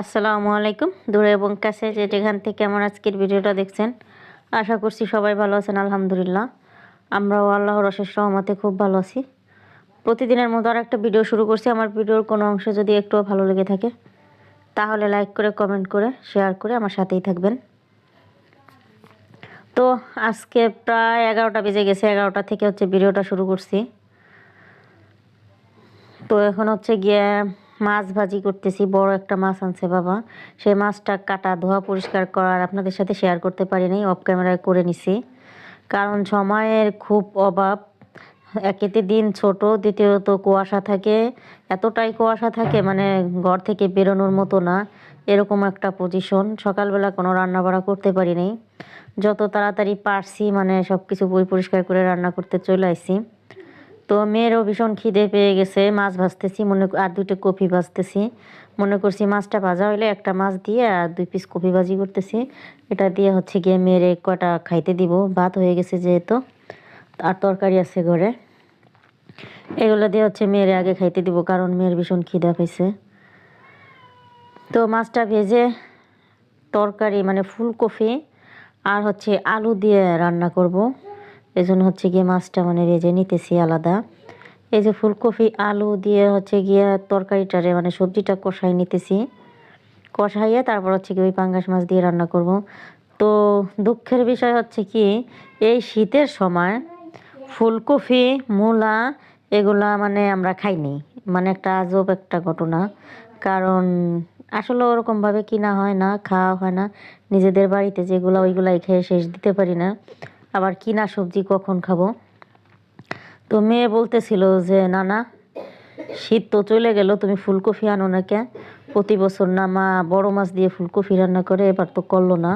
আসসালামু আলাইকুম। দূরে এবং কাছে যে যেখান থেকে আমার আজকের ভিডিওটা দেখছেন, আশা করছি সবাই ভালো আছেন, আলহামদুলিল্লাহ। আমরাও আল্লাহর অশেষ রহমতে খুব ভালো আছি। প্রতিদিনের মতো আর একটা ভিডিও শুরু করছি। আমার ভিডিওর কোনো অংশ যদি একটুও ভালো লেগে থাকে, তাহলে লাইক করে, কমেন্ট করে, শেয়ার করে আমার সাথেই থাকবেন। তো আজকে প্রায় এগারোটা বেজে গেছে, এগারোটা থেকে হচ্ছে ভিডিওটা শুরু করছি। তো এখন হচ্ছে গিয়ে মাছ ভাজি করতেছি, বড় একটা মাছ আনছে বাবা। সেই মাছটা কাটা, ধোয়া পরিষ্কার করার আপনাদের সাথে শেয়ার করতে পারি নাই অফ ক্যামেরায় করে নিছি। কারণ সময়ের খুব অভাব। একেতে দিন ছোট, দ্বিতীয়ত কুয়াশা থাকে। এতটাই কুয়াশা থাকে মানে ঘর থেকে বেরোনোর মতো না। এরকম একটা পজিশন সকালবেলা কোনো রান্না বাড়া করতে পারি নাই। যত তাড়াতাড়ি পারছি মানে সব কিছু বই পরিষ্কার করে রান্না করতে চলে আসছি তো মেয়েরও ভীষণ খিদে পেয়ে গেছে। মাছ ভাজতেছি, মনে আর দুটো কপি ভাজতেছি। মনে করছি মাছটা ভাজা হইলে একটা মাছ দিয়ে আর দুই পিস কপি ভাজি করতেছি। এটা দিয়ে হচ্ছে গিয়ে মেয়ের কটা খাইতে দিব। ভাত হয়ে গেছে যেহেতু, আর তরকারি আছে ঘরে। এগুলো দিয়ে হচ্ছে মেয়ের আগে খাইতে দিব, কারণ মেয়ের ভীষণ খিদা পেয়েছে। তো মাছটা ভেজে তরকারি মানে ফুলকপি আর হচ্ছে আলু দিয়ে রান্না করব। এই জন্য হচ্ছে গিয়ে মাছটা মানে ভেজে নিতেছি আলাদা। এই যে ফুলকপি, আলু দিয়ে হচ্ছে গিয়ে তরকারিটারে মানে সবজিটা কষাই নিতেছি। কষাইয়ে তারপর হচ্ছে কি ওই পাঙ্গাস মাছ দিয়ে রান্না করব। তো দুঃখের বিষয় হচ্ছে কি, এই শীতের সময় ফুলকপি, মূলা এগুলা মানে আমরা খাইনি। মানে একটা আজব একটা ঘটনা। কারণ আসলে ওরকমভাবে কিনা হয় না, খাওয়া হয় না। নিজেদের বাড়িতে যেগুলো ওইগুলাই খেয়ে শেষ দিতে পারি না। আবার কিনা সবজি কখন খাব? তো মেয়ে বলতেছিল যে না না শীত তো চলে গেল, তুমি ফুলকপি আনো না কে প্রতি বছর না মা বড় মাছ দিয়ে ফুলকপি রান্না করে, এবার তো করল না।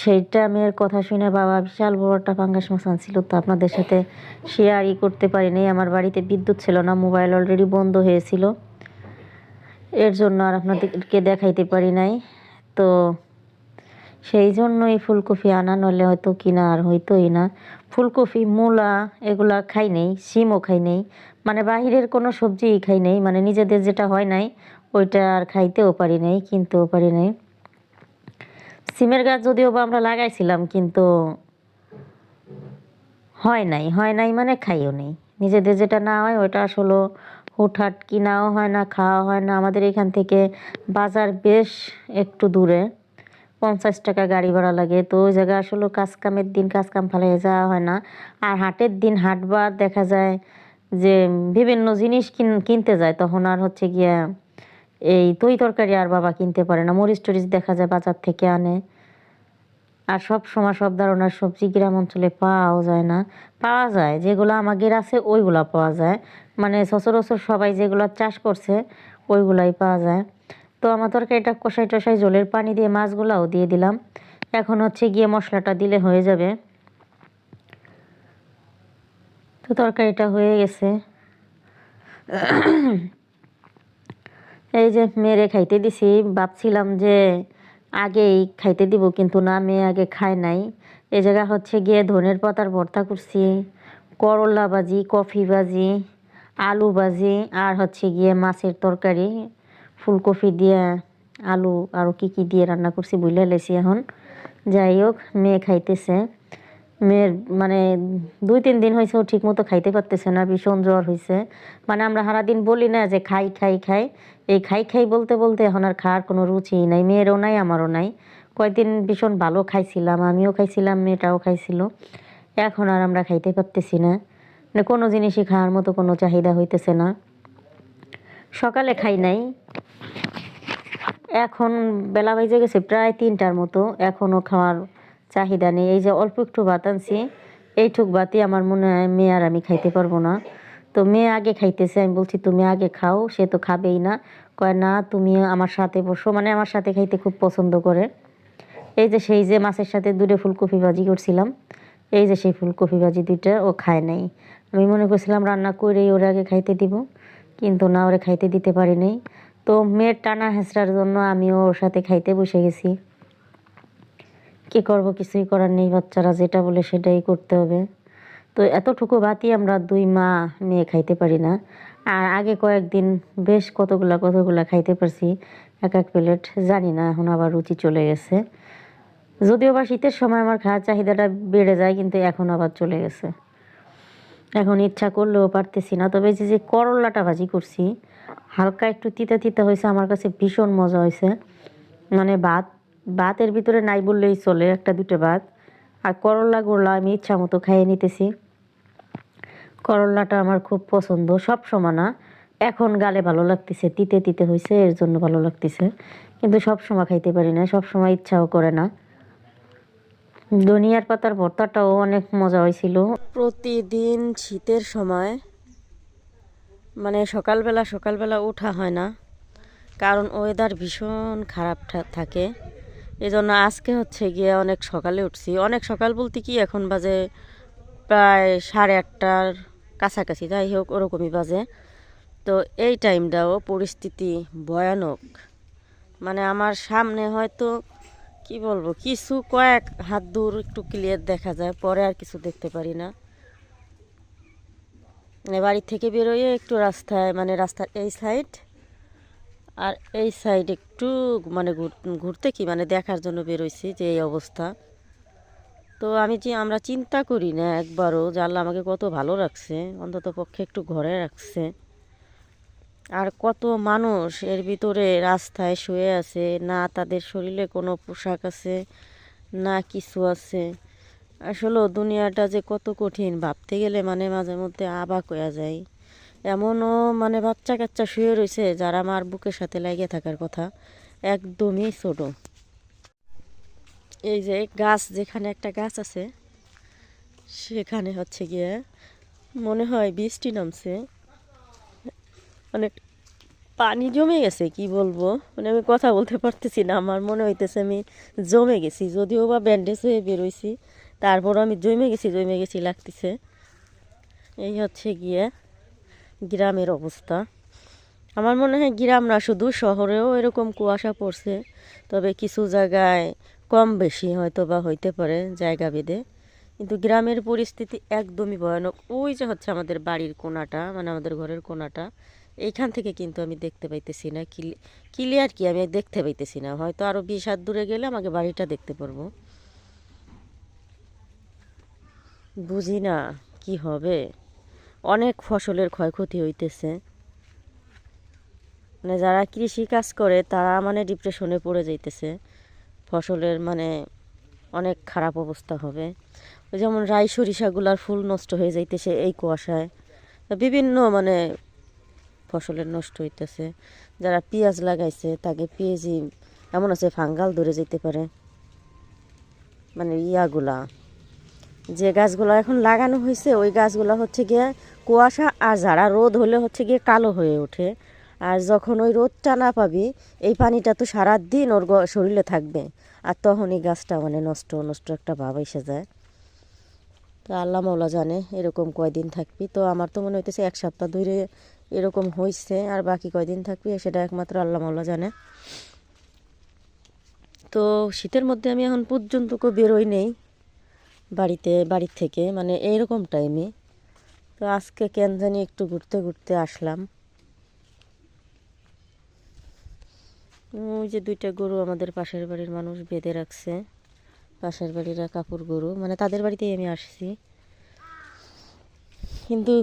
সেইটা মেয়ের কথা শুনে বাবা বিশাল বড় একটা পাঙ্গাস মাছ আনছিল, তো আপনাদের সাথে শেয়ারই করতে পারিনি। আমার বাড়িতে বিদ্যুৎ ছিল না মোবাইল অলরেডি বন্ধ হয়েছিল। এর জন্য আর আপনাদেরকে দেখাইতে পারি নাই। তো সেই জন্যই ফুলকপি আনা নলে হয়তো কিনা আর হইতোই না। ফুলকপি, মূলা এগুলা খাই নেই শিমও খাই নেই। মানে বাহিরের কোনো সবজিই খাই নেই। মানে নিজেদের যেটা হয় নাই, ওইটা আর খাইতেও পারি নাই, কিনতেও পারি নাই। সিমের গাছ যদিও বা আমরা লাগাইছিলাম, কিন্তু হয় নাই। হয় নাই মানে খাইও নেই। নিজেদের যেটা না হয়, ওইটা আসলে হুটহাট কিনাও হয় না, খাওয়া হয় না। আমাদের এখান থেকে বাজার বেশ একটু দূরে। পঞ্চাশ টাকা গাড়ি ভাড়া লাগে। তো ওই জায়গায় আসলে কাজ কামের দিন কাজ কাম ফেলে যাওয়া হয় না। আর হাটের দিন হাটবার দেখা যায় যে বিভিন্ন জিনিস কিনতে যায়। তখন আর হচ্ছে গিয়া এই তৈ তরকারি আর বাবা কিনতে পারে না। মরিচ টরিচ দেখা যায় বাজার থেকে আনে। আর সব সময় সব ধরনের সবজি গ্রাম অঞ্চলে পাওয়াও যায় না। পাওয়া যায়, যেগুলো আমাদের আছে ওইগুলো পাওয়া যায়। মানে সচরাচর সবাই যেগুলো চাষ করছে, ওইগুলাই পাওয়া যায়। তো আমার তরকারিটা কষাই টষাই জলের পানি দিয়ে মাছগুলাও দিয়ে দিলাম। এখন হচ্ছে গিয়ে মশলাটা দিলে হয়ে যাবে। তো তরকারিটা হয়ে গেছে। এই যে মেরে খাইতে দিছি। ভাবছিলাম যে আগেই খাইতে দিব, কিন্তু না, মেয়ে আগে খায় নাই। এ জায়গা হচ্ছে গিয়ে ধনের পাতার ভর্তা করছি, করলা ভাজি, কফি ভাজি, আলু ভাজি, আর হচ্ছে গিয়ে মাছের তরকারি। ফুলকপি দিয়ে আলু আরও কী কী দিয়ে রান্না করছি বুঝলে লেছি এখন। যাই হোক, মেয়ে খাইতেছে। মেয়ের মানে দুই তিন দিন হয়েছে ও ঠিক মতো খাইতে পারতেছে না, ভীষণ জ্বর হয়েছে মানে আমরা সারাদিন বলি না যে খাই খাই খাই। এই খাই খাই বলতে বলতে এখন আর খাওয়ার কোনো রুচি নাই, মেয়েরও নাই, আমারও নাই। কয়েকদিন ভীষণ ভালো খাইছিলাম, আমিও খাইছিলাম, মেয়েটাও খাইছিল। এখন আর আমরা খাইতে পারতেছি না। মানে কোনো জিনিসই খাওয়ার মতো কোনো চাহিদা হইতেছে না। সকালে খাই নাই এখন বেলা বেজে গেছে প্রায় তিনটার মতো। এখনও খাওয়ার চাহিদা নেই। এই যে অল্প একটু ভাত আনছি, এইটুক ভাতই আমার মনে হয় মেয়ে আর আমি খাইতে পারব না। তো মেয়ে আগে খাইতেছে, আমি বলছি, তুমি আগে খাও, সে তো খাবেই না। কয়, না, তুমি আমার সাথে বসো। মানে আমার সাথে খাইতে খুব পছন্দ করে। এই যে সেই যে মাছের সাথে দুটো ফুলকপি ভাজি করছিলাম, এই যে সেই ফুলকপি ভাজি দুইটা ও খায় নাই। আমি মনে করছিলাম, রান্না করেই ওর আগে খাইতে দিব। কিন্তু না, ওরে খাইতে দিতে পারি নাই। তো মেয়ের টানা হেঁচড়ার জন্য আমিও ওর সাথে খাইতে বসে গেছি। কি করব, কিছুই করার নেই বাচ্চারা, যেটা বলে সেটাই করতে হবে। তো এতটুকু ভাতই আমরা দুই মা মেয়ে খাইতে পারি না। আর আগে কয়েকদিন বেশ কতগুলা কতগুলা খাইতে পারছি, এক এক প্লেট, জানি না, এখন আবার রুচি চলে গেছে। যদিও বা শীতের সময় আমার খাওয়ার চাহিদাটা বেড়ে যায়, কিন্তু এখন আবার চলে গেছে। এখন ইচ্ছা করলেও পারতেছি না, তবে যে করল্লাটা ভাজি করছি হালকা একটু তিতা তিতা হয়েছে, আমার কাছে ভীষণ মজা হয়েছে। মানে ভাত, ভাতের ভিতরে নাই বললেই চলে, একটা দুটো ভাত। আর করল্লা গোল্লা আমি ইচ্ছা মতো খাইয়ে নিতেছি। করল্লাটা আমার খুব পছন্দ, সব সময় না। এখন গালে ভালো লাগতেছে, তিতে তিতে হয়েছে, এর জন্য ভালো লাগতেছে। কিন্তু সব সময় খাইতে পারি না, সব সময় ইচ্ছাও করে না। ধনিয়ার পাতার ভর্তাটাও অনেক মজা হয়েছিল। প্রতিদিন শীতের সময় মানে সকালবেলা সকালবেলা ওঠা হয় না। কারণ ওয়েদার ভীষণ খারাপ থাকে। এই জন্য আজকে হচ্ছে গিয়ে অনেক সকালে উঠছি। অনেক সকাল বলতে কি এখন বাজে প্রায় সাড়ে আটটার কাছাকাছি, যাই হোক ওরকমই বাজে। তো এই টাইমটাও পরিস্থিতি ভয়ানক। মানে আমার সামনে হয়তো, কি বলব, কিছু কয়েক হাত দূর একটু ক্লিয়ার দেখা যায়, পরে আর কিছু দেখতে পারি না। মানে বাড়ি থেকে বেরোয় একটু রাস্তায় মানে রাস্তার এই সাইড আর এই সাইড একটু মানে ঘুর- ঘুরতে কি মানে দেখার জন্য বেরোইছি যে এই অবস্থা। তো আমি যে আমরা চিন্তা করি না একবারও আল্লাহ আমাকে কত ভালো রাখছে, অন্তত পক্ষে একটু ঘরে রাখছে। আর কত মানুষ এর ভিতরে রাস্তায় শুয়ে আছে, না তাদের শরীরে কোনো পোশাক আছে, না কিছু আছে। আসলে দুনিয়াটা যে কত কঠিন, ভাবতে গেলে মানে মাঝে মধ্যে আবাক হয়ে যায়। এমনও মানে বাচ্চা কাচ্চা শুয়ে রয়েছে যারা আমার বুকের সাথে লাগিয়ে থাকার কথা, একদমই ছোট। এই যে গাছ, যেখানে একটা গাছ আছে, সেখানে হচ্ছে গিয়ে মনে হয় বৃষ্টি নামছে। মানে পানি জমে গেছে, কি বলব? মানে আমি কথা বলতে পারতেছি না, আমার মনে হইতেছে আমি জমে গেছি, যদিও বা ব্যান্ডেজ হয়ে বেরোইছি তারপরও আমি জমে গেছি জমে গেছি লাগতেছে। এই হচ্ছে গিয়ে গ্রামের অবস্থা। আমার মনে হয় গ্রাম না শুধু শহরেও এরকম কুয়াশা পড়ছে, তবে কিছু জায়গায় কম বেশি হয়তো বা হইতে পারে জায়গা ভেদে কিন্তু গ্রামের পরিস্থিতি একদমই ভয়ানক। ওই যে হচ্ছে আমাদের বাড়ির কোনাটা মানে আমাদের ঘরের কোনাটা, এইখান থেকে কিন্তু আমি দেখতে পাইতেছি না। ক্লিয়ার কি আমি দেখতে পাইতেছি না। হয়তো আরও বিশ হাত দূরে গেলে আমাকে বাড়িটা দেখতে পারব। বুঝি না কি হবে। অনেক ফসলের ক্ষয়ক্ষতি হইতেছে। মানে যারা কৃষি কাজ করে, তারা মানে ডিপ্রেশনে পড়ে যাইতেছে। ফসলের মানে অনেক খারাপ অবস্থা হবে। ওই যেমন রাই সরিষাগুলার ফুল নষ্ট হয়ে যাইতেছে এই কুয়াশায়। বিভিন্ন মানে ফসলের নষ্ট হইতেছে। যারা পেঁয়াজ লাগাইছে, তাকে পেঁয়াজি এমন আছে, ফাঙ্গাল ধরে যেতে পারে। মানে ইয়াগুলা। যে গাছগুলো এখন লাগানো হয়েছে, ওই গাছগুলো হচ্ছে গিয়ে কুয়াশা আর যারা রোদ হলে হচ্ছে গিয়ে কালো হয়ে ওঠে। আর যখন ওই রোদটা না পাবি, এই পানিটা তো সারাদিন ওর শরীরে থাকবে। আর তখন এই গাছটা মানে নষ্ট নষ্ট একটা ভাব এসে যায়। তো আল্লাহ মৌলা জানে এরকম কয়দিন থাকবি। তো আমার তো মনে হইতেছে এক সপ্তাহ ধরে এরকম হয়েছে আর বাকি কয়দিন থাকবি সেটা একমাত্র আল্লাহ মৌলা জানে। তো শীতের মধ্যে আমি এখন পর্যন্ত কেউ বেরোই নেই। বাড়িতে বাড়ির থেকে মানে এইরকম টাইমে তো আজকে কেন জানি একটু ঘুরতে ঘুরতে আসলাম। ওই যে দুইটা গরু আমাদের পাশের বাড়ির মানুষ বেঁধে রাখছে। পাশের বাড়িরা কাপড় গরু মানে তাদের বাড়িতেই আমি আসছি। কিন্তু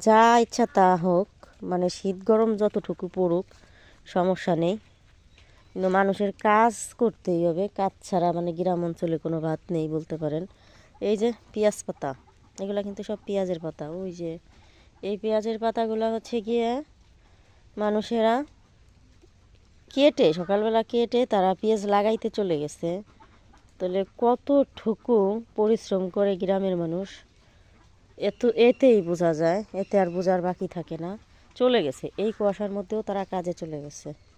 যা ইচ্ছা তা হোক মানে শীত গরম যতটুকু পড়ুক, সমস্যা নেই। কিন্তু মানুষের কাজ করতেই হবে। কাজ ছাড়া মানে গ্রাম অঞ্চলে কোনো ভাত নেই বলতে পারেন। এই যে পেঁয়াজ পাতা, এগুলো কিন্তু সব পেঁয়াজের পাতা, ওই যে এই পেঁয়াজের পাতাগুলো হচ্ছে গিয়ে মানুষেরা কেটে, সকালবেলা কেটে তারা পেঁয়াজ লাগাইতে চলে গেছে। তাহলে কত কতটুকু পরিশ্রম করে গ্রামের মানুষ? এত, এতেই বোঝা যায়, এতে আর বোঝার বাকি থাকে না। চলে গেছে, এই কুয়াশার মধ্যেও তারা কাজে চলে গেছে।